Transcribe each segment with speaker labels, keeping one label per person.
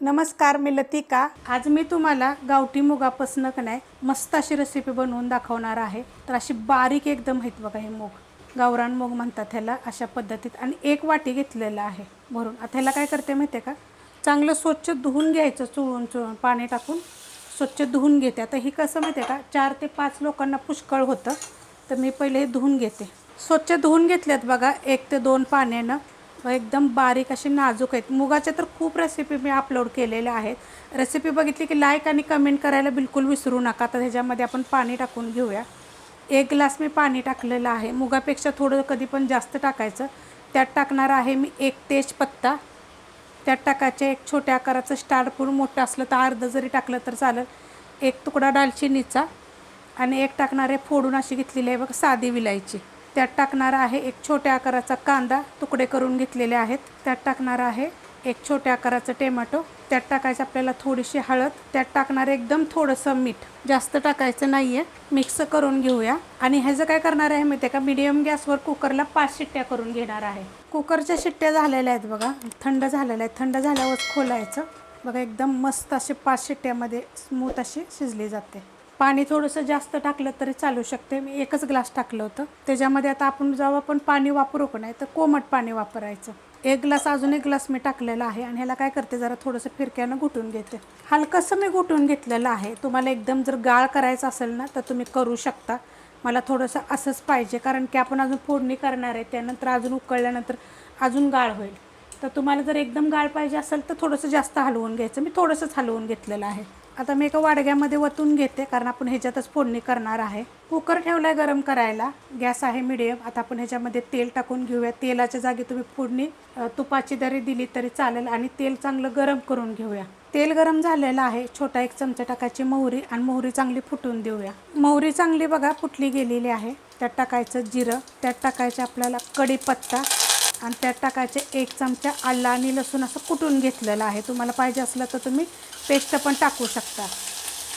Speaker 1: नमस्कार मी लतिका. आज मी तुम्हाला गावठी मुगापासून का नाही मस्त अशी रेसिपी बनवून दाखवणार आहे. तर अशी बारीक एकदम आहेत बघा हे मूग. गावरान मूग म्हणतात ह्याला अशा पद्धतीत. आणि एक वाटी घेतलेलं आहे भरून. आता ह्याला काय करते माहिती आहे का? चांगलं स्वच्छ धुवून घ्यायचं चुळून चुळून पाणी टाकून स्वच्छ धुवून घेते. आता ही कसं माहिती आहे का? चार ते पाच लोकांना पुष्कळ होतं तर मी पहिले हे धुवून घेते. स्वच्छ धुवून घेतल्यात बघा एक ते दोन पाण्यानं एकदम बारीक असे नाजूक आहेत. मुगाच्या तर खूप रेसिपी मी अपलोड केलेल्या आहेत. रेसिपी बघितली की लाईक आणि कमेंट करायला बिलकुल विसरू नका. तर ह्याच्यामध्ये आपण पाणी टाकून घेऊया. एक ग्लास मी पाणी टाकलेलं आहे. मुगापेक्षा थोडं कधी पण जास्त टाकायचं. त्यात टाकणार आहे मी एक तेजपत्ता. त्यात टाकायचे एक छोट्या आकाराचं स्टारपूर मोठं असलं तर अर्धं जरी टाकलं तर चालेल. एक तुकडा दालचिनीचा. आणि एक टाकणार आहे फोडून अशी घेतलेली आहे बघ साधी विलायची. त्यात टाकणार आहे एक छोट्या आकाराचा कांदा तुकडे करून घेतलेले आहेत. त्यात टाकणार आहे एक छोट्या आकाराचं टोमॅटो. त्यात टाकायचं आपल्याला थोडीशी हळद. त्यात टाकणार एकदम थोडंसं मीठ. जास्त टाकायचं नाही आहे मिक्स करून घेऊया. आणि ह्याचं काय करणार आहे माहिती आहे का? मिडियम गॅसवर कुकरला पाच शिट्ट्या करून घेणार आहे. कुकरच्या शिट्ट्या झालेल्या आहेत बघा. थंड झालेल्या आहेत. थंड झाल्यावर खोलायचं. बघा एकदम मस्त असे पाच शिट्ट्यामध्ये स्मूथ अशी शिजली जाते. पाणी थोडंसं जास्त टाकलं तरी चालू शकते. मी एकच ग्लास टाकलं होतं. त्याच्यामध्ये आता आपण जेव्हा आपण पाणी वापरू का नाही तर कोमट पाणी वापरायचं. एक ग्लास अजून एक ग्लास मी टाकलेला आहे आणि ह्याला काय करते जरा थोडंसं फिरक्यानं घुटून घेते. हलकंसं मी घुटून घेतलेलं आहे. तुम्हाला एकदम जर गाळ करायचं असेल ना तर तुम्ही करू शकता. मला थोडंसं असंच पाहिजे कारण की आपण अजून फोडणी करणार आहे. त्यानंतर अजून उकळल्यानंतर अजून गाळ होईल. तर तुम्हाला जर एकदम गाळ पाहिजे असेल तर थोडंसं जास्त हलवून घ्यायचं. मी थोडंसंच हलवून घेतलेलं आहे. आता मी एका वाडग्यामध्ये वतून घेते कारण आपण ह्याच्यातच फोडणी करणार आहे. कुकर ठेवलाय गरम करायला. गॅस आहे मिडियम. आता आपण ह्याच्यामध्ये तेल टाकून घेऊया. तेलाच्या जागी तुम्ही फोडणी तुपाची जरी दिली तरी चालेल आणि तेल चांगलं गरम करून घेऊया. तेल गरम झालेलं आहे. छोटा एक चमचा टाकायची मोहरी आणि मोहरी चांगली फुटून देऊया. मोहरी चांगली बघा फुटली गेलेली आहे. त्यात टाकायचं जिरं. त्यात टाकायचं आपल्याला कढीपत्ता. आणि त्यात टाकायचे एक चमचा आलं आणि लसूण असं कुटून घेतलेलं आहे. तुम्हाला पाहिजे असलं तर तुम्ही पेस्ट पण टाकू शकता.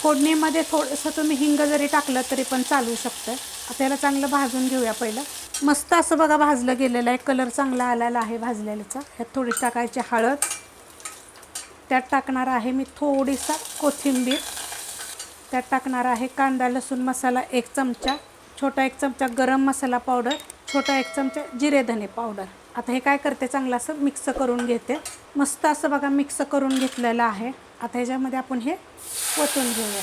Speaker 1: फोडणीमध्ये थोडंसं तुम्ही हिंग जरी टाकलं तरी पण चालू शकतं. त्याला चांगलं भाजून घेऊया पहिलं. मस्त असं बघा भाजलं गेलेलं आहे. कलर चांगला आलेला आहे भाजलेल्याचा. ह्यात थोडी टाकायची हळद. त्यात टाकणार आहे मी थोडीसा कोथिंबीर. त्यात टाकणार आहे कांदा लसूण मसाला एक चमचा छोटा एक चमचा गरम मसाला पावडर छोटा एक चमचा जिरे धने पावडर. आता हे काय करते चांगलं असं मिक्स करून घेते. मस्त असं बघा मिक्स करून घेतलेलं आहे. आता ह्याच्यामध्ये आपण हे ओतून घेऊया.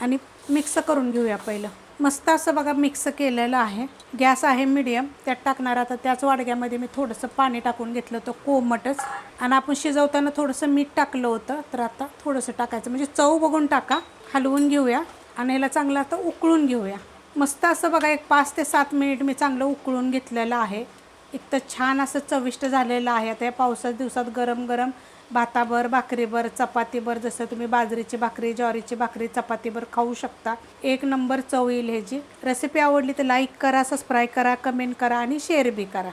Speaker 1: आणि मिक्स करून घेऊया पहिलं. मस्त असं बघा मिक्स केलेलं आहे. गॅस आहे मिडियम त्यात टाकणार. आता त्याच वाडग्यामध्ये मी थोडंसं पाणी टाकून घेतलं होतं कोमटच. आणि आपण शिजवताना थोडंसं मीठ टाकलं होतं तर आता थोडंसं टाकायचं. म्हणजे चव बघून टाका हलवून घेऊया. आणि ह्याला चांगलं आता उकळून घेऊया. मस्त असं बघा एक पाच ते सात मिनिट मी चांगलं उकळून घेतलेलं आहे. एक तर छान असं चविष्ट झालेलं आहे. आता या पावसाच्या दिवसात गरम गरम भाताभर भाकरीभर चपातीभर जसं तुम्ही बाजरीची भाकरी ज्वारीची भाकरी चपातीभर खाऊ शकता. एक नंबर चव येईल ह्याची. रेसिपी आवडली तर लाईक करा सबस्क्राईब करा कमेंट करा आणि शेअर बी करा.